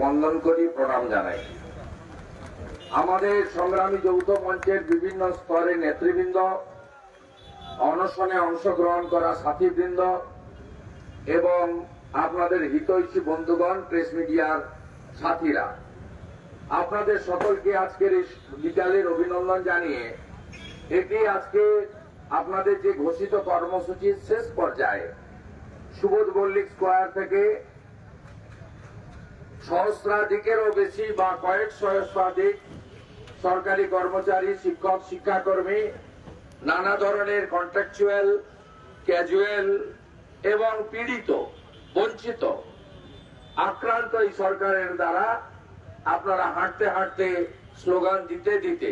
বন্দন করি, প্রণাম জানাই। আমাদের সংগ্রামী যৌথ মঞ্চের বিভিন্ন স্তরে নেতৃবৃন্দ, অনশনে অংশগ্রহণ করা সাথীবৃন্দ এবং আপনাদের হিতৈষী বন্ধুগণ, প্রেস মিডিয়ার সাথীরা। আপনাদের সকলকে আজকের এই বিকালের অভিনন্দন জানিয়ে এটি আজকে আপনাদের যে ঘোষিত কর্মসূচির শেষ পর্যায়ে সুবোধ মল্লিক স্কোয়ার থেকে সহস্রাধিকেরও বেশি বা কয়েক সহস্রাধিক সরকারি কর্মচারী, শিক্ষক, শিক্ষাকর্মী, নানা ধরনের কন্ট্রাকচুয়াল ক্যাজুয়াল এবং পীড়িত, বঞ্চিত, আক্রান্ত এই সরকারের দ্বারা আপনারা হাঁটতে হাঁটতে স্লোগান দিতে দিতে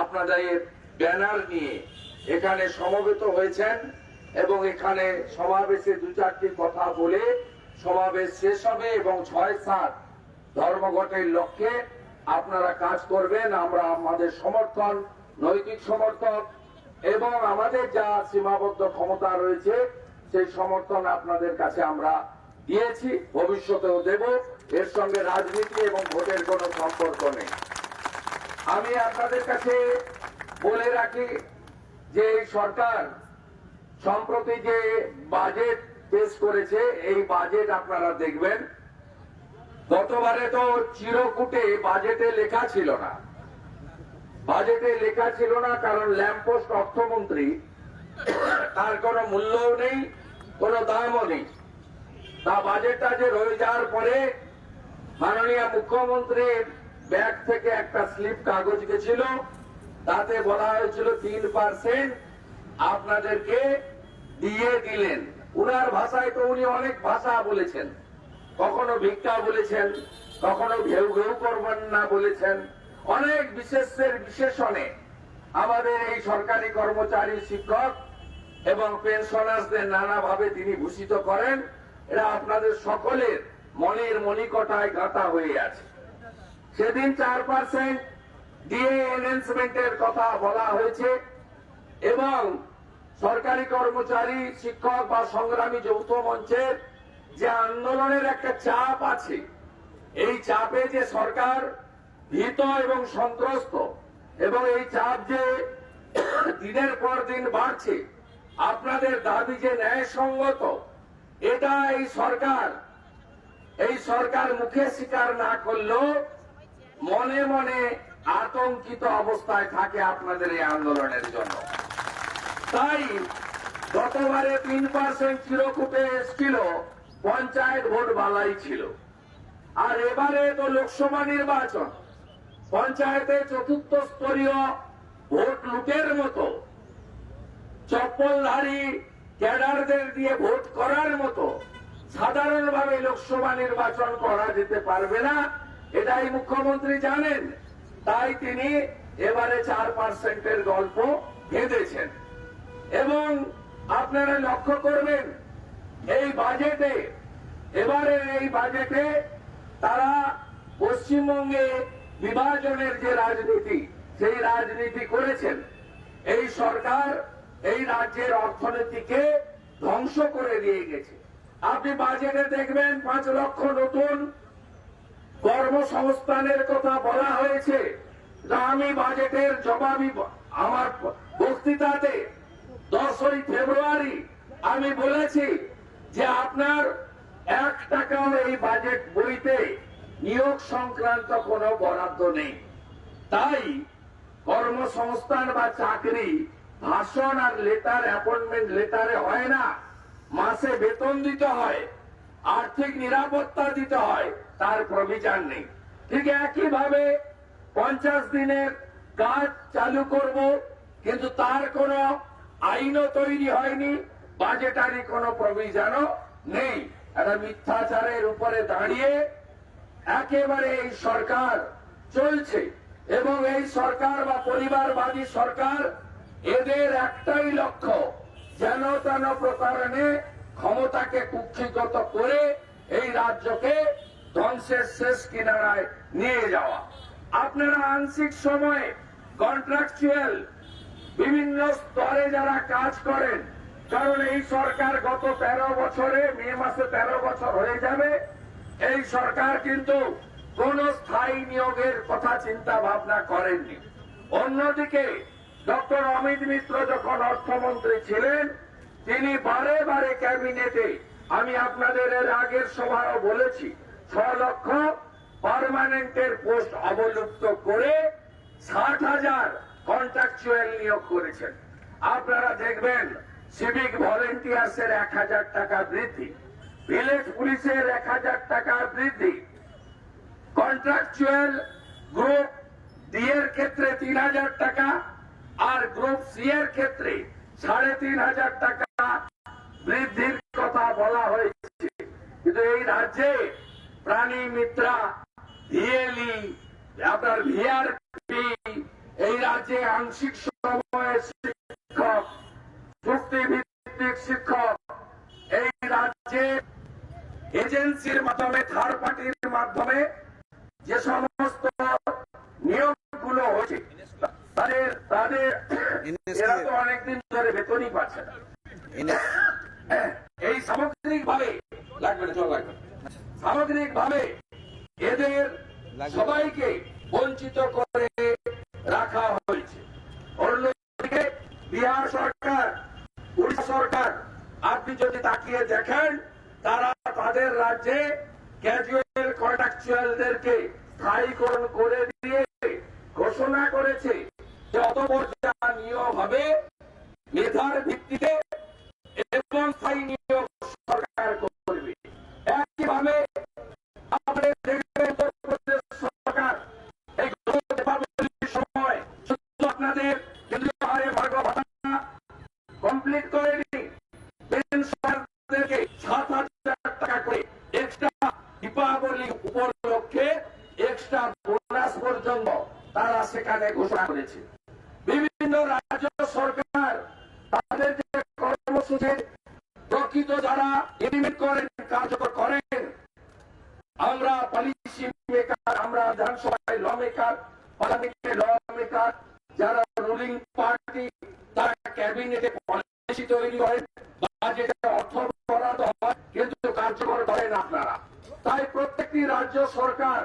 আপনাদের ব্যানার নিয়ে এখানে সমবেত হয়েছেন এবং এখানে সমাবেশে দু চারটি কথা বলে সমাবেশ শেষ হবে এবং ছয় সাত ধর্মঘটের লক্ষ্যে আপনারা কাজ করবেন। আমরা আমাদের সমর্থন, নৈতিক সমর্থন এবং আমাদের যা সীমাবদ্ধ ক্ষমতা রয়েছে, সেই সমর্থন আপনাদের কাছে আমরা দিয়েছি। ভবিষ্যতেও দেব। এর সঙ্গে রাজনীতি এবং ভোটের কোনো সম্পর্ক নেই। আমি আপনাদের কাছে বলে রাখি যে সরকার, সম্প্রতি যে বাজেট পেশ করেছে, এই বাজেট আপনারা দেখবেন। গতবারে তো চিরকুটে বাজেটে লেখা ছিল না। বাজেটে লেখা ছিল না, কারণ ল্যাম্পোস্ট অর্থমন্ত্রী, তার কোনো মূল্যও নেই, কোনো দামও নেই। তা বাজেটটা যে রয়ে যাওয়ার পরে মাননীয় মুখ্যমন্ত্রীর ব্যাগ থেকে একটা স্লিপ কাগজ গেছিল, তাতে বলা হয়েছিল তিন পার্সেন্ট আপনাদেরকে দিয়ে দিলেন। উনার ভাষায় তো উনি অনেক ভাষা বলেছেন। কখনো ভিক্ষা বলেছেন, কখনো ঘেউ ঘেউ করবেন না বলেছেন। অনেক বিশেষের বিশেষণে আমাদের এই সরকারি কর্মচারী শিক্ষক এবং পেনশনার্সদের নানাভাবে তিনি ভূষিত করেন। এরা আপনাদের সকলের মনের মনিকটায় গাঁথা হয়ে আছে। সেদিন চার পার্সেন্ট এনহেন্সমেন্টের কথা বলা হয়েছে এবং সরকারি কর্মচারী, শিক্ষক বা সংগ্রামী যৌথ মঞ্চের যে আন্দোলনের একটা চাপ আছে, এই চাপে যে সরকার ভীত এবং সন্ত্রস্ত, এবং এই চাপ যে দিনের পর দিন বাড়ছে, আপনাদের দাবি যে ন্যায়সঙ্গত, এটা এই সরকার এই সরকার মুখে স্বীকার না করলেও মনে মনে আতঙ্কিত অবস্থায় থাকে আপনাদের এই আন্দোলনের জন্য। তাই গতবারে তিন পার্সেন্ট চিরকুটে এসছিল, পঞ্চায়েত ভোট বালাই ছিল। আর এবারে তো লোকসভা নির্বাচন, পঞ্চায়েতে চতুর্থ স্তরীয় ভোট লুটের মতো, চপ্পলধারী ক্যাডারদের দিয়ে ভোট করার মতো সাধারণভাবে লোকসভা নির্বাচন করা যেতে পারবে না, এটাই মুখ্যমন্ত্রী জানেন। তাই তিনি এবারে চার পার্সেন্টের গল্প বেঁধেছেন এবং আপনারা লক্ষ্য করবেন, এই বাজেটে, এবারের এই বাজেটে তারা পশ্চিমবঙ্গে বিভাজনের যে রাজনীতি, সেই রাজনীতি করেছেন। এই সরকার এই রাজ্যের অর্থনীতিকে ধ্বংস করে দিয়ে গেছে। আপনি বাজেটে দেখবেন, পাঁচ লক্ষ নতুন কর্মসংস্থানের কথা বলা হয়েছে। আমি বাজেটের জবাবি আমার বক্তৃতাতে দশই ফেব্রুয়ারি আমি বলেছি যে আপনার এক টাকাও এই বাজেট বইতে নিয়োগ সংক্রান্ত কোনো বরাদ্দ নেই। তাই কর্মসংস্থান বা চাকরি, ভাষণ আর লেটার অ্যাপয়েন্টমেন্ট লেটারে হয় না। মাসে বেতন দিতে হয়, আর্থিক নিরাপত্তা দিতে হয়, তার প্রভিজান নেই। ঠিক একইভাবে পঞ্চাশ দিনের কাজ চালু করব, কিন্তু তার কোনো আইনও তৈরি হয়নি বাজেটারি কোনো প্রভিজানও নেই। একটা মিথ্যাচারের উপরে দাঁড়িয়ে একেবারে এই সরকার চলছে এবং এই সরকার বা পরিবারবাদী সরকার এদের একটাই লক্ষ্য, যেন তেন প্রকারণে ক্ষমতাকে কুক্ষিগত করে এই রাজ্যকে ধ্বংসের শেষ কিনারায় নিয়ে যাওয়া। আপনারা আংশিক সময়ে কন্ট্রাকচুয়াল বিভিন্ন স্তরে যারা কাজ করেন, কারণ এই সরকার গত তেরো বছরে, মে মাসে তেরো বছর হয়ে যাবে, এই সরকার কিন্তু কোন স্থায়ী নিয়োগের কথা চিন্তা ভাবনা করেননি। অন্যদিকে, ডক্টর অমিত মিত্র যখন অর্থমন্ত্রী ছিলেন, তিনি বারে বারে ক্যাবিনেটে, আমি আপনাদের এর আগের সভাও বলেছি, ছ লক্ষ পারমানেন্টের পোস্ট অবলুপ্ত করে কন্ট্রাকচুয়াল নিয়োগ করেছেন। আপনারা দেখবেন সিভিক ভলেন্টিয়ার্স এর এক হাজার টাকা বৃদ্ধি। ভিলেজ পুলিশের এক হাজার টাকা বৃদ্ধি। কন্ট্রাকচুয়াল গ্রুপ ডি এর ক্ষেত্রে তিন হাজার টাকা, আর গ্রুপ সি এর ক্ষেত্রে সাড়ে তিন হাজার টাকা বৃদ্ধির কথা বলা হয়েছে। কিন্তু এই রাজ্যে প্রাণী মিত্রা, ভিএলই, আপনার ভিআরপি এই রাজ্যে আংশিক সময়ের শিক্ষক চুক্তিভিত্তিক শিক্ষক এই রাজ্যে এজেন্সির মাধ্যমে থার্ড পার্টির মাধ্যমে যে সমস্ত নিয়োগগুলো হয়েছে তাদের তাদের এরা তো অনেকদিন ধরে বেতনই পাচ্ছে না। এই সামগ্রিক ভাবে লাগবে না চল লাগবে। সামগ্রিক ভাবে সেখানে ঘোষণা করেছে বিভিন্ন রাজ্য সরকার তাদের যে কর্মসূচির প্রকৃত যারা ইমপ্লিমেন্ট করেন কার্যকর করেন আমরা পলিসি মেকার আমরা বিধানসভায় ল মেকার পার্লামেন্টে ল মেকার যারা রুলিং পার্টি তারা ক্যাবিনেটে পলিসি তৈরি করেন বাজেটে অর্থ বরাদ্দ হয় কিন্তু কার্যকর করেন আপনারা তাই প্রত্যেকটি রাজ্য সরকার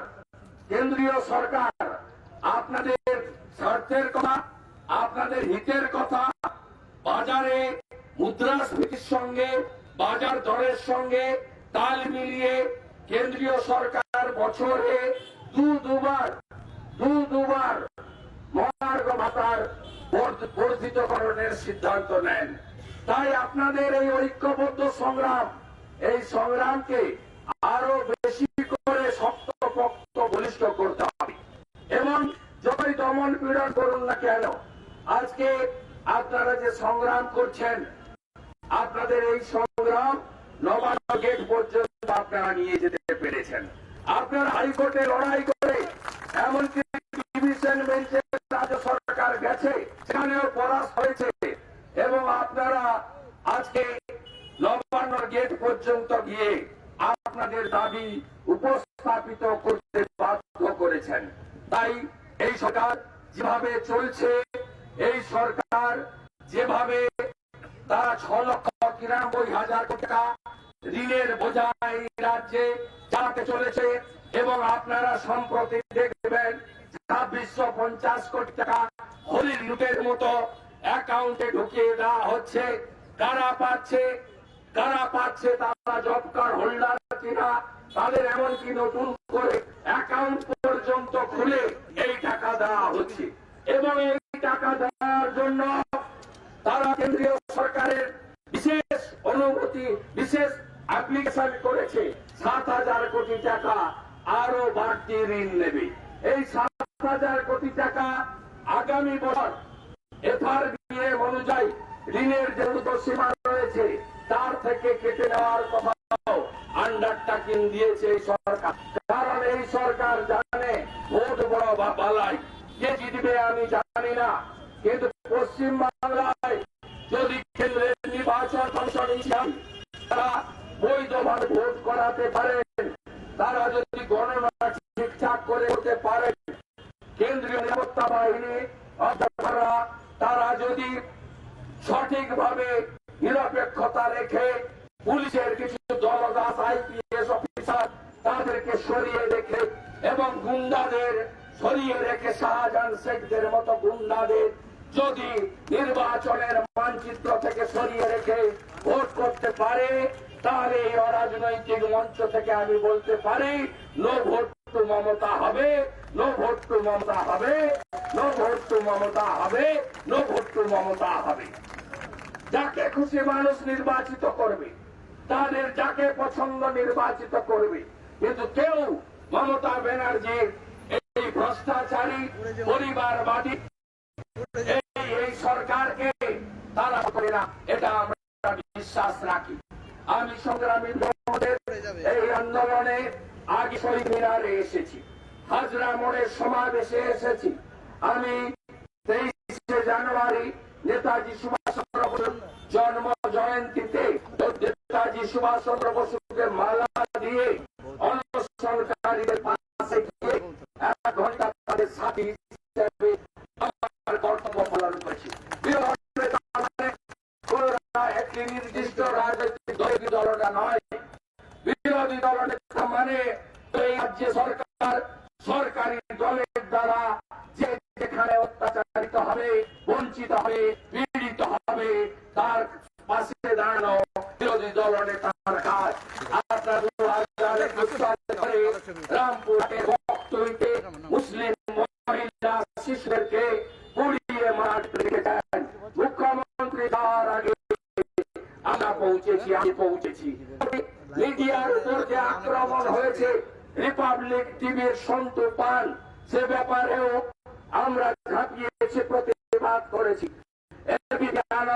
কেন্দ্রীয় সরকার আপনাদের স্বার্থের কথা, আপনাদের হিতের কথা, বাজারে মুদ্রাস্ফীতির সঙ্গে, বাজার দরের সঙ্গে তাল মিলিয়ে কেন্দ্রীয় সরকার বছরে দু, দুবার দু, দুবার মহার্ঘ ভাতার বর্ধ- বর্ধিতকরণের সিদ্ধান্ত নেন। তাই আপনাদের এই ঐক্যবদ্ধ সংগ্রাম, এই সংগ্রামকে আরও বেশি করে শক্তপোক্ত বলিষ্ঠ করতে হবে। এবং যতই দমন পীড়ন করুন না কেন? আজকে আপনারা যে সংগ্রাম করছেন, আপনাদের এই সংগ্রাম নবান্ন গেট পর্যন্ত আপনারা নিয়ে যেতে পেরেছেন। আপনারা হাইকোর্টে লড়াই করে এমনকি ডিভিশন বেঞ্চে রাজ্য সরকার গেছে, সেখানেও পরাস হয়েছে। এবং আপনারা আজকে নবান্ন গেট পর্যন্ত গিয়ে আপনাদের দাবি উপস্থাপিত করতে বাধ্য করেছেন। তাই এই সরকার যেভাবে চলছে, এই সরকার যেভাবে তারা ছ লক্ষ তিরানব্বই হাজার কোটি টাকা ঋণের বোঝা এই রাজ্যে চালাতে চলেছে এবং আপনারা সম্প্রতি দেখবেন ছাব্বিশশো পঞ্চাশ কোটি টাকা হলি লুটের মতো অ্যাকাউন্টে ঢুকিয়ে দেওয়া হচ্ছে। কারা পাচ্ছে? কারা পাচ্ছে? তারা জব কার্ড হোল্ডার কিনা? তাদের এমনকি নতুন করে অ্যাকাউন্ট পর্যন্ত খুলে এই টাকা দেওয়া হচ্ছে। এবং এই টাকা দেওয়ার জন্য তারা কেন্দ্রীয় সরকারের বিশেষ অনুমতি, বিশেষ অ্যাপ্লিকেশন করেছে। সাত হাজার কোটি টাকা আরও বাড়তি ঋণ নেবে। এই সাত হাজার কোটি টাকা আগামী বছর সঠিকভাবে নিরপেক্ষতা রেখে পুলিশের কিছু দলদাস আইপিএস অফিসার তাদের গুন্ডাদের সরিয়ে রেখে শাহজাহান শেখদের মতো গুন্ডাদের যদি নির্বাচনের মানচিত্র থেকে সরিয়ে রেখে ভোট করতে পারে, তাহলে এই অরাজনৈতিক মঞ্চ থেকে আমি বলতে পারি, নো ভোট টু মমতা হবে, নো ভোট টু মমতা হবে, নো ভোট টু মমতা হবে, নো ভোট টু মমতা হবে। যাকে খুশি মানুষ নির্বাচিত করবে, তাদের যাকে পছন্দ নির্বাচিত করবে। কিন্তু কেউ মমতা ব্যানার্জির এই ভ্রষ্টাচারী, পরিবারবাদী, এই সরকারকে তারা করে না, এটা আমরা বিশ্বাস রাখি। আমি সংগ্রামী এই আন্দোলনে আগে শহীদ মিনারে এসেছি, হাজরা মোড়ের সমাবেশে এসেছি। আমি তেইশে জানুয়ারি নেতাজি সুভাষ জন্ম জয়ন্তীতে নেতাজি সুভাষ চন্দ্র বসুকে মালা দিয়ে অনশনকারীদের পাশে গিয়ে এক ঘণ্টা তাদের সাথী হিসেবে আমার কর্তব্য পালন করেছি বিরোধী নেতা মানে কোনটা একটি নির্দিষ্ট রাজনৈতিক দলীয় দলটা নয় বিরোধী দল নেতা মানে এই রাজ্যে সরকার সরকারি দলের দ্বারা যে যেখানে অত্যাচারিত হবে বঞ্চিত হবে পীড়িত হবে তার পাশে দাঁড়ানো বিরোধী দল নেতার কাজ পৌঁছেছি, আমি পৌঁছেছি। হয়েছে। রিপাবলিক পান সে ব্যাপারেও আমরা ঝাঁপিয়েছি প্রতিবাদ করেছি এবিপি আনন্দের সিরিয়া ভাইস প্রেসিডেন্ট সুমনদের উপর যে আক্রমণ হয়েছে তার নিরাপত্তি ইউটিউবার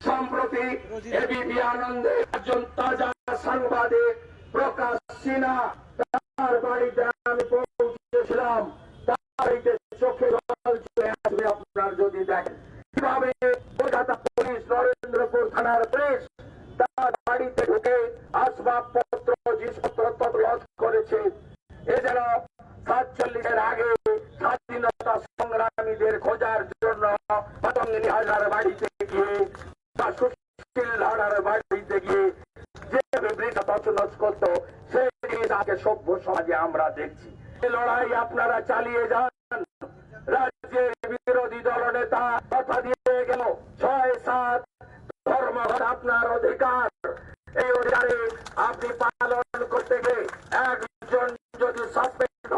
সম্প্রতি এবিপি আনন্দে একজন তাজা সাংবাদিক প্রকাশ সিনহা তার বাড়িতে আমি পৌঁছেছিলাম। তার বাড়িতে চোখে জল চলে আসবে আপনার যদি দেখেন। কীভাবে কলকাতা পুলিশ, নরেন্দ্রপুর থানার পুলিশ তার বাড়িতে ঢুকে আসবাবপত্র, জিনিসপত্র করেছে। এ যেন সাতচল্লিশের আগে স্বাধীনতা সংগ্রামীদের খোঁজার জন্য হাজার বাড়িতে গিয়ে বা সুশীল বাড়িতে গিয়ে যে ব্রিটিশ তছনছ করতো সেই আগে সভ্য সমাজে আমরা দেখছি। লড়াই আপনারা চালিয়ে যান। রাজ্যের বিরোধী দলনেতা কথা দিয়ে গেল ছয় সাত ধর্ম আপনার অধিকার এই অধিকারে আপনি পালন করতে গেলে একজন যদি সাসপেন্ড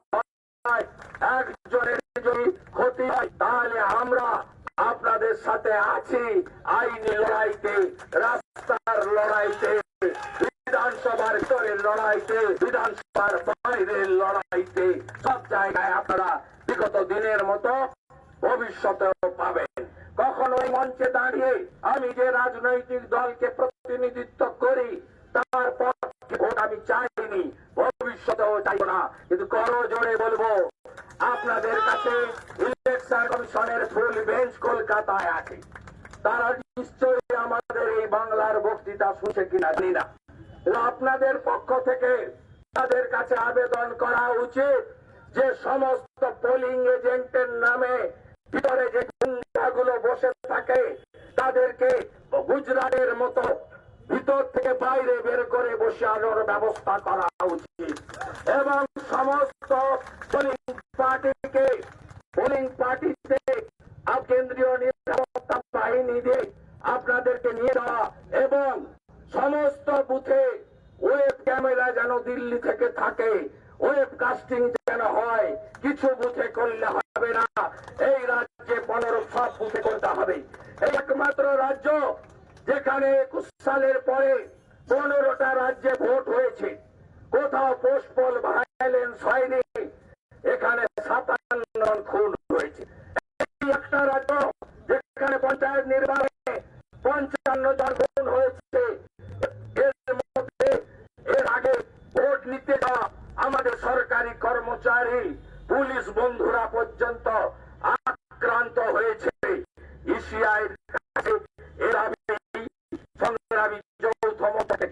হয় একজনের যদি ক্ষতি হয় তাহলে আমরা আপনাদের সাথে আছি আইনি লড়াইতে রাস্তার লড়াইতে বিধানসভার ভিতরের লড়াইতে বিধানসভার বাইরের লড়াইতে সব জায়গায় আপনারা বিগত দিনের মতো ভবিষ্যতেও পাবেন কখনো ওই মঞ্চে দাঁড়িয়ে আমি যে রাজনৈতিক দলকে প্রতিনিধিত্ব করি তার পক্ষে ভোট আমি চাইনি, ভবিষ্যতেও চাইব না। কিন্তু করো জোরে বলব, আপনাদের কাছে ইলেকশন কমিশনের ফুল বেঞ্চ কলকাতায় আছে। তারা নিশ্চয়ই আমাদের এই বাংলার বক্তৃতা শুনছে কিনা জানি না। আপনাদের পক্ষ থেকে তাদের কাছে আবেদন করা উচিত যে সমস্ত পোলিং এজেন্টের নামে ভিতরে যে গুন্ডাগুলো বসে থাকে তাদেরকে গুজরাটের মতো ভিতর থেকে বাইরে বের করে বসানোর ব্যবস্থা করা উচিত। এবং সমস্ত পোলিং পার্টিকে পোলিং পার্টিতে কেন্দ্রীয় নিরাপত্তা বাহিনী দিয়ে আপনাদেরকে নিয়ে যাওয়া এবং সমস্ত বুথে ওয়েব ক্যামেরা যেন দিল্লি থেকে থাকে ওয়েব কাস্টিং যেন হয়, কিছু বুথে করলে হবে না। এই রাজ্যে পনেরো সব বুথে করতে হবে। একমাত্র রাজ্য যেখানে একুশ সালের পরে পনেরোটা রাজ্যে ভোট হয়েছে। কোথাও পোস্টপল ভাইলেন্স হয়নি। এখানে সাতান্ন খুন হয়েছে। একটা রাজ্য যেখানে পঞ্চায়েত নির্বাচনে পঞ্চান্ন জন খুন হয়েছে, এর আগে ভোট নিতে যাওয়া আমাদের সরকারি কর্মচারী, পুলিশ বন্ধুরা পর্যন্ত আক্রান্ত হয়েছে। ইসিআই আগে আমি যৌথ মতাকে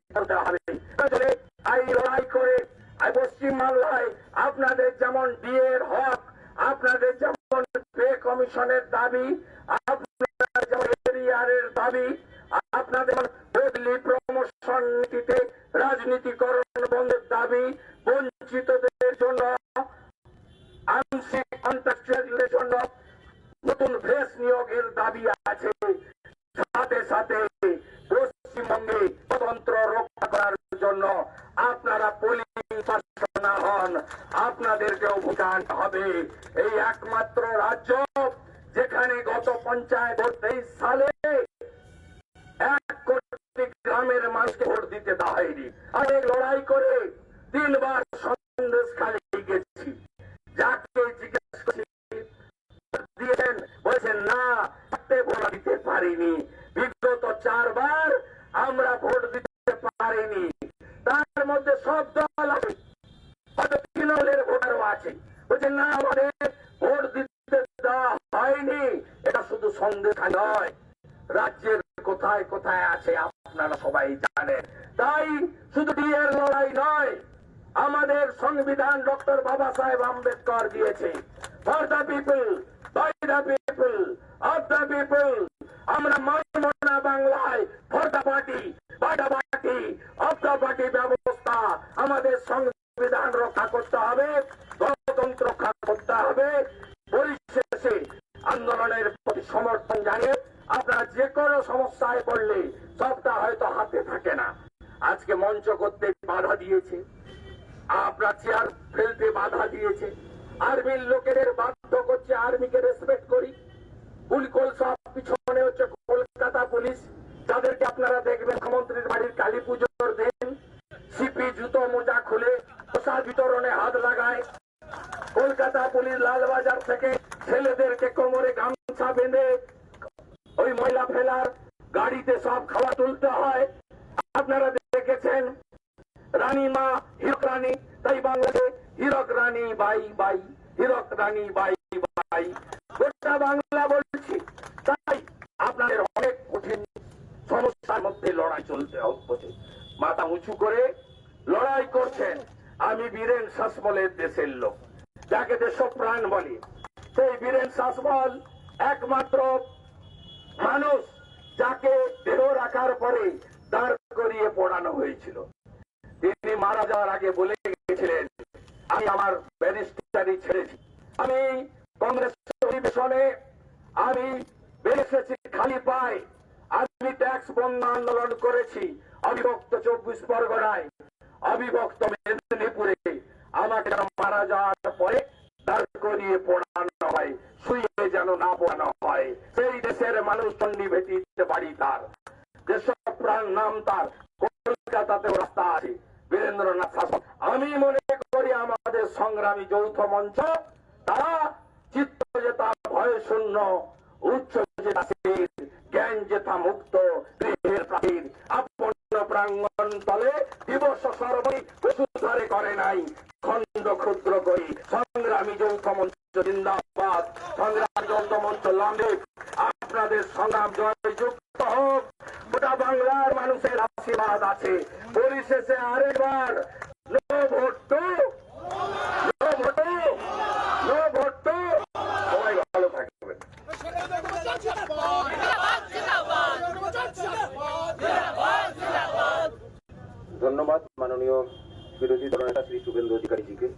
হয়নি। আমি লড়াই করে তিনবার সন্দেশ খালি গেছি যাকে জিজ্ঞেস করছি দিয়েছেন বলেছেন না হাতে ভোট দিতে পারিনি বিগত চারবার আমরা ভোট দিতে পারিনি তার মধ্যে সব দল আছে হয়তো তৃণমূলের ভোটারও আছে বলছে না আমাদের ভোট দিতে দেওয়া হয়নি এটা শুধু সন্দেহ নয় রাজ্যের কোথায় কোথায় আছে আপনারা সবাই জানেন তাই শুধু বিয়ের লড়াই নয় আমাদের সংবিধান ডক্টর বাবা সাহেব আম্বেদকর দিয়েছে for the people by the people of the people আমরা মানব না বাংলায় for the party by the party of the party ব্যবস্থা আমাদের সংবিধান রক্ষা করতে হবে গণতন্ত্র রক্ষা করতে হবে পরিশেষে আন্দোলনের প্রতি সমর্থন জানিয়ে আপনারা যে কোনো সমস্যায় পড়লে সবটা হয়তো হাতে থাকে না আজকে মঞ্চ করতে বাধা দিয়েছে আপনার চেয়ার ফেলতে বাধা দিয়েছে আর্মির লোকেদের বাধ্য করছে আর্মিকে রেসপেক্ট করি পুলিকল সব পিছনে হচ্ছে কলকাতা পুলিশ যাদেরকে আপনারা দেখবেন মুখ্যমন্ত্রীর বাড়ির কালী পুজোর দিন সিপি জুতো মোজা খুলে প্রসাদ বিতরণে হাত লাগায় কলকাতা পুলিশ লালবাজার থেকে ছেলেদেরকে কোমরে গামছা বেঁধে ওই ময়লা ফেলার গাড়িতে সব খাওয়া তুলতে হয় আপনারা দেখেছেন রানী মা, হীরক রানী, তাই বাংলাদেশে Hirak Rani bye bye, Hirak Rani bye bye. গোটা বাংলা বলছি, তাই আপনাদের অনেক কঠিন সমস্যার মধ্যে লড়াই চলতে হচ্ছে মাথা উঁচু করে লড়াই করছেন। আমি বীরেন শাসমলের দেশের লোক, যাকে দেশপ্রাণ বলি। সেই বীরেন শাসমল একমাত্র মানুষ যাকে দেহ রাখার পরে দাঁড় করিয়ে পড়ানো হয়েছিল। তিনি মারা যাওয়ার আগে বলে গিয়েছিলেন, আমি আমার ব্যারিস্টারি ছেড়েছি। আমি কংগ্রেস অধিবেশনে, আমি বেরিয়েছি খালি পাই আমি ট্যাক্স বন্ধ আন্দোলন করেছি। অবিভক্ত চব্বিশ পরগনায়। অবিভক্ত মেদিনীপুরে আমাকে যেন মারা যাওয়ার পরে দাঁড় করিয়ে পড়ানো হয় শুয়ে যেন না পড়ানো হয় সেই দেশের মানুষ চন্ডী ভেটিতে বাড়ি তার দেশপ্রাণ নাম তার কলকাতাতেও রাস্তা আছে বীরেন্দ্রনাথ শাসন আমি মনে করি আমাদের সংগ্রামী যৌথ মঞ্চ তারা চিত্ত যেতা ভয় শূন্য উচ্চ যেতা স্থির, জ্ঞান যেথা মুক্ত গৃহের প্রাচীর আপন প্রাঙ্গণ তলে দিবস সর্বই বসুধারে করে নাই খণ্ড ক্ষুদ্র করি সংগ্রামী যৌথ মঞ্চ জিন্দাবাদ সংগ্রামী যৌথ মঞ্চ লাম্বে আপনাদের সংগ্রাম জয়যুক্ত হোক গোটা বাংলার মানুষের আশীর্বাদ আছে পরিশেষে আরেকবার no vote to no vote to no vote to সবাই ভালো থাকবেন ধন্যবাদ মাননীয় বিরোধী দলনেতা শ্রী শুভেন্দু অধিকারীজিকে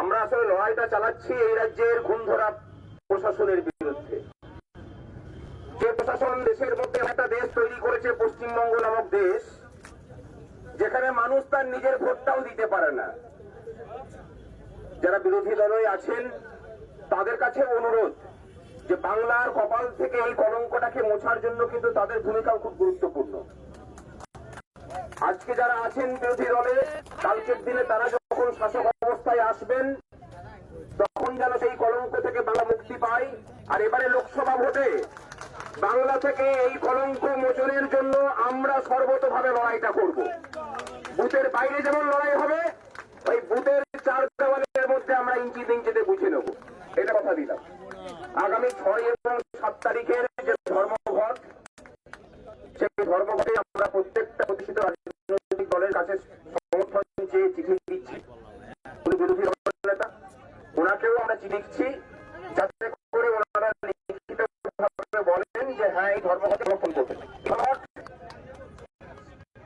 আমরা আসলে লড়াইটা এই রাজ্যের খুন ধরা প্রশাসনের বিরুদ্ধে। যে প্রশাসন দেশের মধ্যে একটা দেশ তৈরি করেছে, পশ্চিমবঙ্গ নামক দেশ, যেখানে মানুষ তার নিজের ভোটটাও দিতে পারে না। যারা বিরোধী দলে আছেন, তাদের কাছে অনুরোধ যে বাংলার কপাল থেকে এই কলঙ্কটাকে মোছার জন্য কিন্তু তাদের ভূমিকাও খুব গুরুত্বপূর্ণ। আজকে যারা আছেন বিরোধী দলে, কালকের দিনে তারা যখন শাসক অবস্থায় আসবেন যেন সেই কলঙ্ক থেকে বাংলা মুক্তি পায় আর এবারে লোকসভা ভোটে বাংলা থেকে এই কলঙ্ক মোচনের জন্য আমরা সর্বতভাবে লড়াইটা করব। বুথের বাইরে যেমন লড়াই হবে, ওই বুথের চার দেওয়ালের মধ্যে আমরা ইঞ্চি ইঞ্চিতে বুঝে নেব। এটা কথা দিলাম। আগামী ছয় এবং সাত তারিখের যে ধর্মঘট, সেই ধর্মঘটে আমরা প্রত্যেকটা প্রতিষ্ঠিত রাজনৈতিক দলের কাছে সমর্থন চেয়ে চিঠি দিচ্ছি। ওনাকেও আমরা লিখছি যাতে করে ওনারা লিখিত বলেন যে হ্যাঁ এই ধর্মঘট সমর্থন করবেন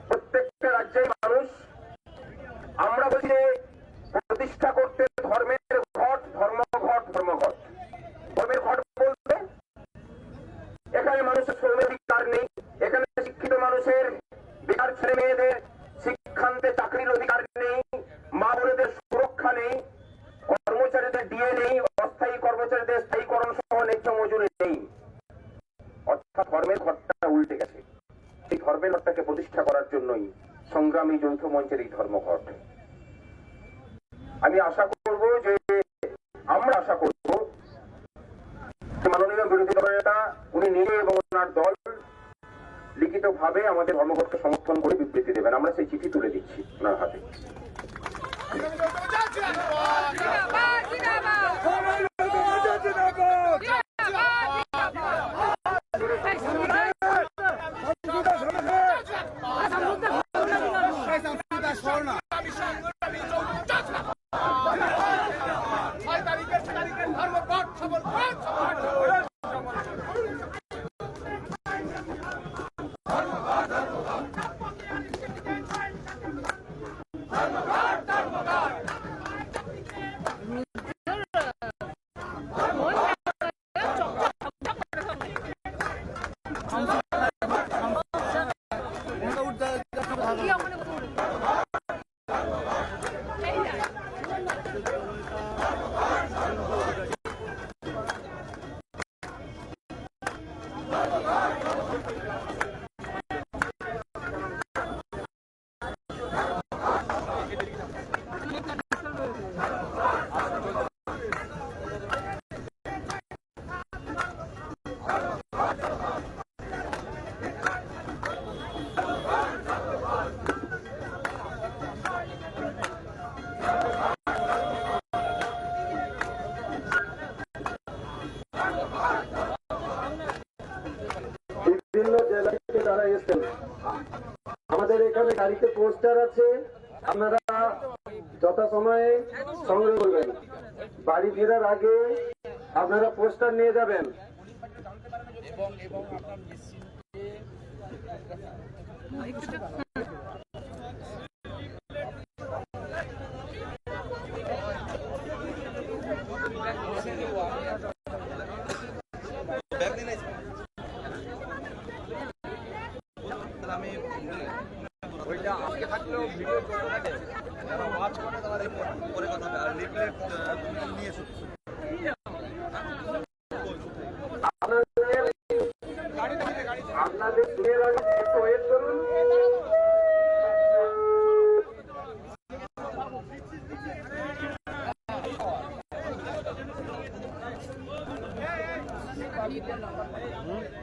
প্রত্যেকটা রাজ্যের মানুষ, আমরা বলছি প্রতিষ্ঠা করতে যথাসময়ে সংগ্রহ করবেন। বাড়ি ফেরার আগে আপনারা পোস্টার নিয়ে যাবেন। এবং এবং আপনার 本当に。